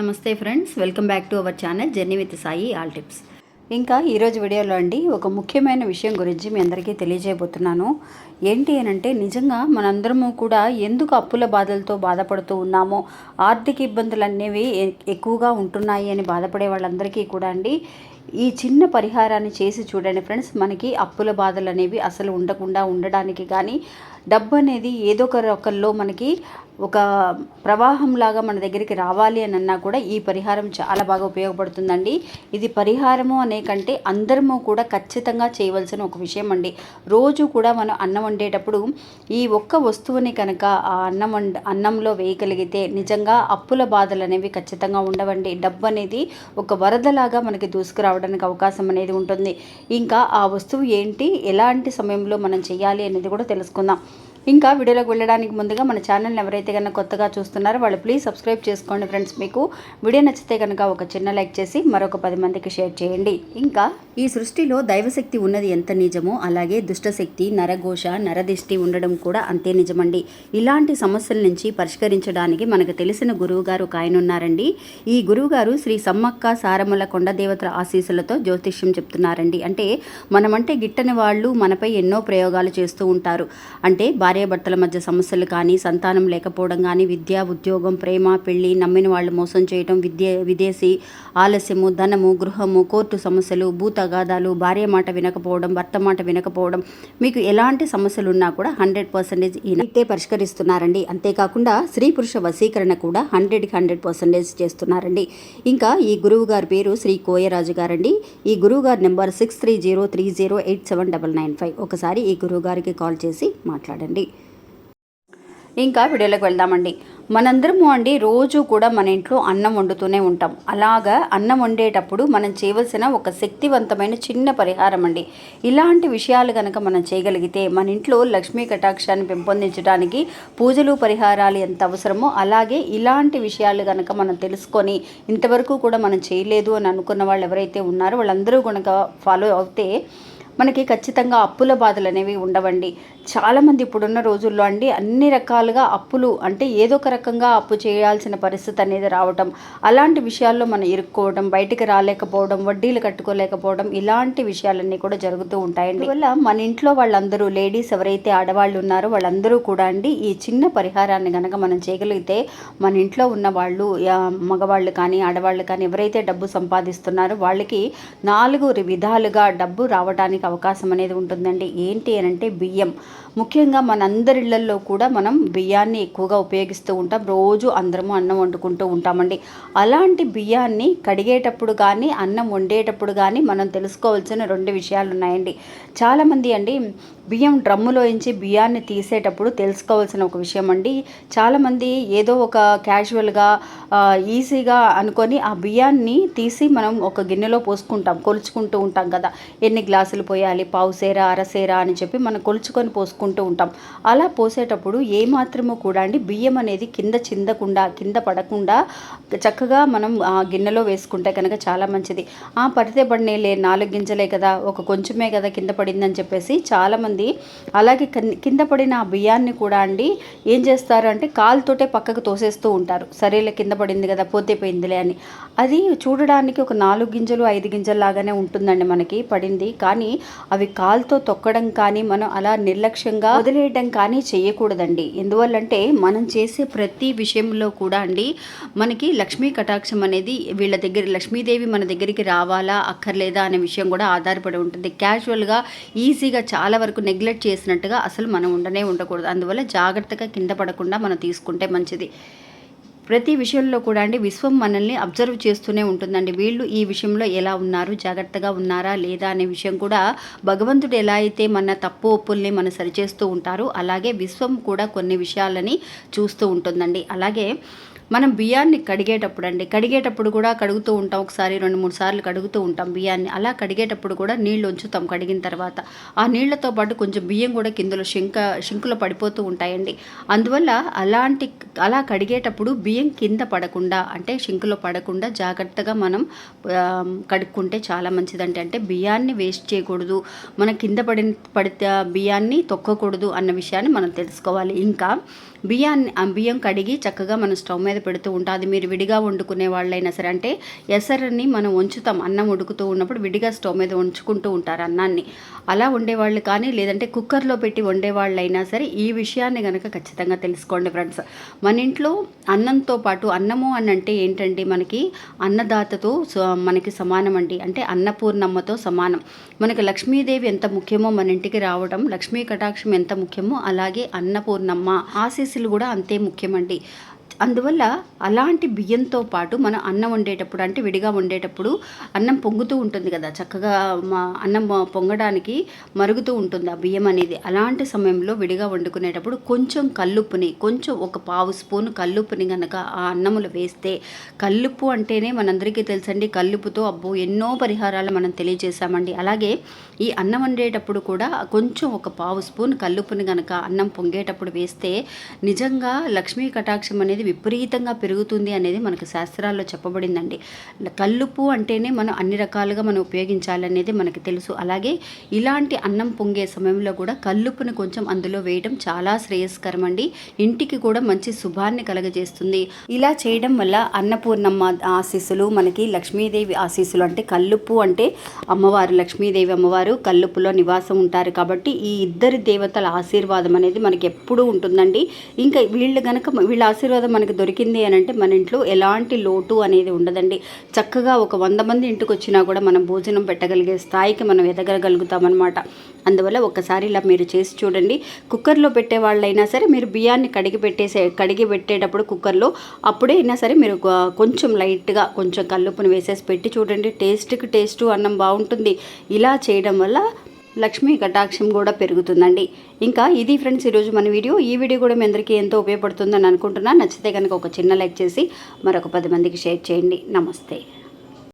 నమస్తే friends welcome back to our channel journey with Sai all tips. ఇంకా ఈరోజు వీడియోలో అండి ఒక ముఖ్యమైన విషయం గురించి మీ అందరికీ తెలియజేయబోతున్నాను. ఏంటి అని అంటే నిజంగా మనందరము కూడా ఎందుకు అప్పుల బాధలతో బాధపడుతూ ఉన్నామో ఆర్థిక ఇబ్బందులు అనేవి ఎక్కువగా ఉంటున్నాయి అని బాధపడే వాళ్ళందరికీ కూడా అండి. ఈ చిన్న పరిహారాన్ని చేసి చూడండి ఫ్రెండ్స్ మనకి అప్పుల బాధలు అనేవి అసలు ఉండకుండా ఉండడానికి కానీ డబ్బు అనేది ఏదో ఒక రకంలో మనకి ఒక ప్రవాహంలాగా మన దగ్గరికి రావాలి అని అన్నా కూడా ఈ పరిహారం చాలా బాగా ఉపయోగపడుతుందండి. ఇది పరిహారము అనే కంటే అందరము కూడా ఖచ్చితంగా చేయవలసిన ఒక విషయం అండి రోజు కూడా మనం అన్నం వండేటప్పుడు ఈ ఒక్క వస్తువుని కనుక ఆ అన్నం వండ అన్నంలో వేయగలిగితే నిజంగా అప్పుల బాధలు అనేవి ఖచ్చితంగా ఉండవండి. డబ్బు అనేది ఒక వరదలాగా మనకి దూసుకురావడానికి అవకాశం అనేది ఉంటుంది. ఇంకా ఆ వస్తువు ఏంటి ఎలాంటి సమయంలో మనం చేయాలి అనేది కూడా తెలుసుకుందాం. ఇంకా వీడియోలోకి వెళ్ళడానికి ముందుగా మన ఛానల్ని ఎవరైతే కనుక కొత్తగా చూస్తున్నారో వాళ్ళు ప్లీజ్ సబ్స్క్రైబ్ చేసుకోండి ఫ్రెండ్స్ మీకు వీడియో నచ్చితే కనుక ఒక చిన్న లైక్ చేసి మరొక పది మందికి షేర్ చేయండి. ఇంకా ఈ సృష్టిలో దైవశక్తి ఉన్నది ఎంత నిజమో అలాగే దుష్టశక్తి నరఘోష నరదిష్టి ఉండడం కూడా అంతే నిజమండి. ఇలాంటి సమస్యల నుంచి పరిష్కరించడానికి మనకు తెలిసిన గురువు గారు ఒక ఆయన ఉన్నారండి. ఈ గురువు గారు శ్రీ సమ్మక్క సారముల కొండ దేవతల ఆశీస్సులతో జ్యోతిష్యం చెప్తున్నారండి. అంటే మనమంటే గిట్టని వాళ్ళు మనపై ఎన్నో ప్రయోగాలు చేస్తూ ఉంటారు. అంటే భార్యాభర్తల మధ్య సమస్యలు కానీ సంతానం లేకపోవడం కానీ విద్య ఉద్యోగం ప్రేమ పెళ్ళి నమ్మిన వాళ్ళు మోసం చేయడం విద్య విదేశీ ఆలస్యము ధనము గృహము కోర్టు సమస్యలు భూతగాదాలు భార్య మాట వినకపోవడం భర్త మాట వినకపోవడం మీకు ఎలాంటి సమస్యలు ఉన్నా కూడా హండ్రెడ్ పర్సెంటేజ్ ఈయనైతే పరిష్కరిస్తున్నారండి. అంతేకాకుండా స్త్రీ పురుష వశీకరణ కూడా హండ్రెడ్కి హండ్రెడ్ పర్సెంటేజ్ చేస్తున్నారండి. ఇంకా ఈ గురువు గారి పేరు శ్రీ కోయరాజు గారండి. ఈ గురువు గారి number six three zero three zero eight seven double nine five. ఒకసారి ఈ గురువు గారికి కాల్ చేసి మాట్లాడండి. ఇంకా వీడియోలోకి వెళ్దామండి. మనందరము అండి రోజు కూడా మన ఇంట్లో అన్నం వండుతూనే ఉంటాం. అలాగా అన్నం వండేటప్పుడు మనం చేయవలసిన ఒక శక్తివంతమైన చిన్న పరిహారం అండి. ఇలాంటి విషయాలు కనుక మనం చేయగలిగితే మన ఇంట్లో లక్ష్మీ కటాక్షాన్ని పెంపొందించడానికి పూజలు పరిహారాలు ఎంత అవసరమో అలాగే ఇలాంటి విషయాలు కనుక మనం తెలుసుకొని ఇంతవరకు కూడా మనం చేయలేదు అని అనుకున్న వాళ్ళు ఎవరైతే ఉన్నారో వాళ్ళందరూ కనుక ఫాలో అవుతే మనకి ఖచ్చితంగా అప్పుల బాధలు అనేవి ఉండవండి. చాలామంది ఇప్పుడున్న రోజుల్లో అండి అన్ని రకాలుగా అప్పులు అంటే ఏదో ఒక రకంగా అప్పు చేయాల్సిన పరిస్థితి అనేది రావటం. అలాంటి విషయాల్లో మనం ఇరుక్కోవడం బయటికి రాలేకపోవడం వడ్డీలు కట్టుకోలేకపోవడం ఇలాంటి విషయాలన్నీ కూడా జరుగుతూ ఉంటాయండి. వల్ల మన ఇంట్లో వాళ్ళందరూ లేడీస్ ఎవరైతే ఆడవాళ్ళు ఉన్నారో వాళ్ళందరూ కూడా అండి ఈ చిన్న పరిహారాన్ని కనుక మనం చేయగలిగితే మన ఇంట్లో ఉన్న వాళ్ళు మగవాళ్ళు కానీ ఆడవాళ్ళు కానీ ఎవరైతే డబ్బు సంపాదిస్తున్నారో వాళ్ళకి నాలుగు విధాలుగా డబ్బు రావడానికి అవకాశం అనేది ఉంటుందండి. ఏంటి అని అంటే బియ్యం. ముఖ్యంగా మనందరి ఇళ్ళలో కూడా మనం బియ్యాన్ని ఎక్కువగా ఉపయోగిస్తూ ఉంటాం. రోజు అందరము అన్నం వండుకుంటూ ఉంటామండి. అలాంటి బియ్యాన్ని కడిగేటప్పుడు కానీ అన్నం వండేటప్పుడు కానీ మనం తెలుసుకోవాల్సిన రెండు విషయాలు ఉన్నాయండి చాలామంది అండి బియ్యం డ్రమ్ములో నుంచి బియ్యాన్ని తీసేటప్పుడు తెలుసుకోవాల్సిన ఒక విషయం అండి చాలామంది ఏదో ఒక క్యాజువల్గా ఈజీగా అనుకొని ఆ బియ్యాన్ని తీసి మనం ఒక గిన్నెలో పోసుకుంటాం. కొలుచుకుంటూ ఉంటాం కదా. ఎన్ని గ్లాసులు పోయి పోయాలి పావు సేరా అరసేరా అని చెప్పి మనం కొలుచుకొని పోసుకుంటూ ఉంటాం. అలా పోసేటప్పుడు ఏమాత్రము కూడా అండి బియ్యం అనేది కింద చిందకుండా కింద పడకుండా చక్కగా మనం ఆ గిన్నెలో వేసుకుంటే కనుక చాలా మంచిది. ఆ పడితే పడినేలే నాలుగు గింజలే కదా ఒక కొంచెమే కదా కింద పడిందని చెప్పేసి చాలామంది అలాగే కింద పడిన ఆ బియ్యాన్ని కూడా అండి ఏం చేస్తారు అంటే కాలుతోటే పక్కకు తోసేస్తూ ఉంటారు. సరేలే కింద పడింది కదా పోతే పోయిందిలే అని. అది చూడడానికి ఒక నాలుగు గింజలు ఐదు గింజలు లాగానే ఉంటుందండి మనకి పడింది. కానీ అవి కాలుతో తొక్కడం కానీ మనం అలా నిర్లక్ష్యంగా వదిలేయడం కానీ చేయకూడదండి. ఎందువల్లంటే మనం చేసే ప్రతి విషయంలో కూడా అండి మనకి లక్ష్మీ కటాక్షం అనేది వీళ్ళ దగ్గర లక్ష్మీదేవి మన దగ్గరికి రావాలా అక్కర్లేదా అనే విషయం కూడా ఆధారపడి ఉంటుంది. క్యాజువల్గా ఈజీగా చాలా వరకు నెగ్లెక్ట్ చేసినట్టుగా అసలు మనం ఉండనే ఉండకూడదు. అందువల్ల జాగ్రత్తగా కింద పడకుండా మనం తీసుకుంటే మంచిది. ప్రతి విషయంలో కూడా అండి విశ్వం మనల్ని అబ్జర్వ్ చేస్తూనే ఉంటుందండి. వీళ్ళు ఈ విషయంలో ఎలా ఉన్నారు? జాగ్రత్తగా ఉన్నారా? లేదా? అనే విషయం కూడా భగవంతుడు ఎలా అయితే మన తప్పు ఒప్పుల్ని మన సరిచేస్తూ ఉంటారో అలాగే విశ్వం కూడా కొన్ని విషయాలని చూస్తూ ఉంటుందండి. అలాగే మనం బియ్యాన్ని కడిగేటప్పుడు అండి కడిగేటప్పుడు కూడా కడుగుతూ ఉంటాం. ఒకసారి రెండు మూడు సార్లు కడుగుతూ ఉంటాం బియ్యాన్ని. అలా కడిగేటప్పుడు కూడా నీళ్ళు ఉంచుతాం కడిగిన తర్వాత. ఆ నీళ్ళతో పాటు కొంచెం బియ్యం కూడా కిందలో శంక శంకులో పడిపోతూ ఉంటాయండి. అందువల్ల అలాంటి అలా కడిగేటప్పుడు బియ్యం కింద పడకుండా అంటే శంకులో పడకుండా జాగ్రత్తగా మనం కడుక్కుంటే చాలా మంచిదండి. అంటే బియ్యాన్ని వేస్ట్ చేయకూడదు. మన కింద పడిన పడితే ఆ బియ్యాన్ని తొక్కకూడదు అన్న విషయాన్ని మనం తెలుసుకోవాలి. ఇంకా బియ్యాన్ని ఆ బియ్యం కడిగి చక్కగా మనం స్టవ్ మీద పెడుతూ ఉంటాం అది మీరు విడిగా వండుకునే వాళ్ళైనా సరే అంటే ఎసరని మనం ఉంచుతాం అన్నం ఉడుకుతూ ఉన్నప్పుడు విడిగా స్టవ్ మీద ఉంచుకుంటూ ఉంటారు అన్నాన్ని. అలా వండేవాళ్ళు కానీ లేదంటే కుక్కర్లో పెట్టి వండేవాళ్ళైనా సరే ఈ విషయాన్ని కనుక ఖచ్చితంగా తెలుసుకోండి ఫ్రెండ్స్. మన ఇంట్లో అన్నంతో పాటు అన్నము అని అంటే ఏంటంటే మనకి అన్నదాతతో స- మనకి సమానం అండి. అంటే అన్నపూర్ణమ్మతో సమానం. మనకి లక్ష్మీదేవి ఎంత ముఖ్యమో మన ఇంటికి రావడం లక్ష్మీ కటాక్షం ఎంత ముఖ్యమో అలాగే అన్నపూర్ణమ్మ ఆశీస్సులు కూడా అంతే ముఖ్యమండి. అందువల్ల అలాంటి బియ్యంతో పాటు మనం అన్నం వండేటప్పుడు అంటే విడిగా వండేటప్పుడు అన్నం పొంగుతూ ఉంటుంది కదా. చక్కగా మా అన్నం పొంగడానికి మరుగుతూ ఉంటుంది ఆ బియ్యం అనేది. అలాంటి సమయంలో విడిగా వండుకునేటప్పుడు కొంచెం కల్లుప్పుని కొంచెం ఒక పావు స్పూన్ కల్లుప్పుని కనుక ఆ అన్నములు వేస్తే కల్లుప్పు అంటేనే మనందరికీ తెలుసండి కల్లుప్పుతో అబ్బో ఎన్నో పరిహారాలు మనం తెలియజేశామండి. అలాగే ఈ అన్నం వండేటప్పుడు కూడా కొంచెం ఒక పావు స్పూన్ కల్లుప్పుని కనుక అన్నం పొంగేటప్పుడు వేస్తే నిజంగా లక్ష్మీ కటాక్షం అనేది విపరీతంగా పెరుగుతుంది అనేది మనకు శాస్త్రాల్లో చెప్పబడిందండి. కల్లుపు అంటేనే మనం అన్ని రకాలుగా మనం ఉపయోగించాలనేది మనకి తెలుసు. అలాగే ఇలాంటి అన్నం పొంగే సమయంలో కూడా కల్లుప్పుని కొంచెం అందులో వేయడం చాలా శ్రేయస్కరం అండి ఇంటికి కూడా మంచి శుభాన్ని కలగజేస్తుంది. ఇలా చేయడం వల్ల అన్నపూర్ణమ్మ ఆశీస్సులు మనకి లక్ష్మీదేవి ఆశీస్సులు అంటే కల్లుప్పు అంటే అమ్మవారు లక్ష్మీదేవి అమ్మవారు కల్లుపులో నివాసం ఉంటారు కాబట్టి ఈ ఇద్దరి దేవతల ఆశీర్వాదం అనేది మనకి ఎప్పుడూ ఉంటుందండి. ఇంకా వీళ్ళు గనక వీళ్ళ ఆశీర్వాదం మనకి దొరికింది అని అంటే మన ఇంట్లో ఎలాంటి లోటు అనేది ఉండదండి. చక్కగా ఒక వంద మంది ఇంటికి వచ్చినా కూడా మనం భోజనం పెట్టగలిగే స్థాయికి మనం ఎదగగలుగుతామన్నమాట. అందువల్ల ఒక్కసారి ఇలా మీరు చేసి చూడండి. కుక్కర్లో పెట్టే వాళ్ళైనా సరే మీరు బియ్యాన్ని కడిగి పెట్టేసే కడిగి పెట్టేటప్పుడు కుక్కర్లో అప్పుడే అయినా సరే మీరు కొంచెం లైట్గా కొంచెం కల్లుపుని వేసేసి పెట్టి చూడండి. టేస్ట్కి టేస్ట్ అన్నం బాగుంటుంది. ఇలా చేయడం వల్ల లక్ష్మీ కటాక్షం కూడా పెరుగుతుందండి. ఇంకా ఇది ఫ్రెండ్స్ ఈరోజు మన వీడియో. ఈ వీడియో కూడా మీ అందరికీ ఎంతో ఉపయోగపడుతుందని అనుకుంటున్నా నచ్చితే కనుక ఒక చిన్న లైక్ చేసి మరొక పది మందికి షేర్ చేయండి. నమస్తే.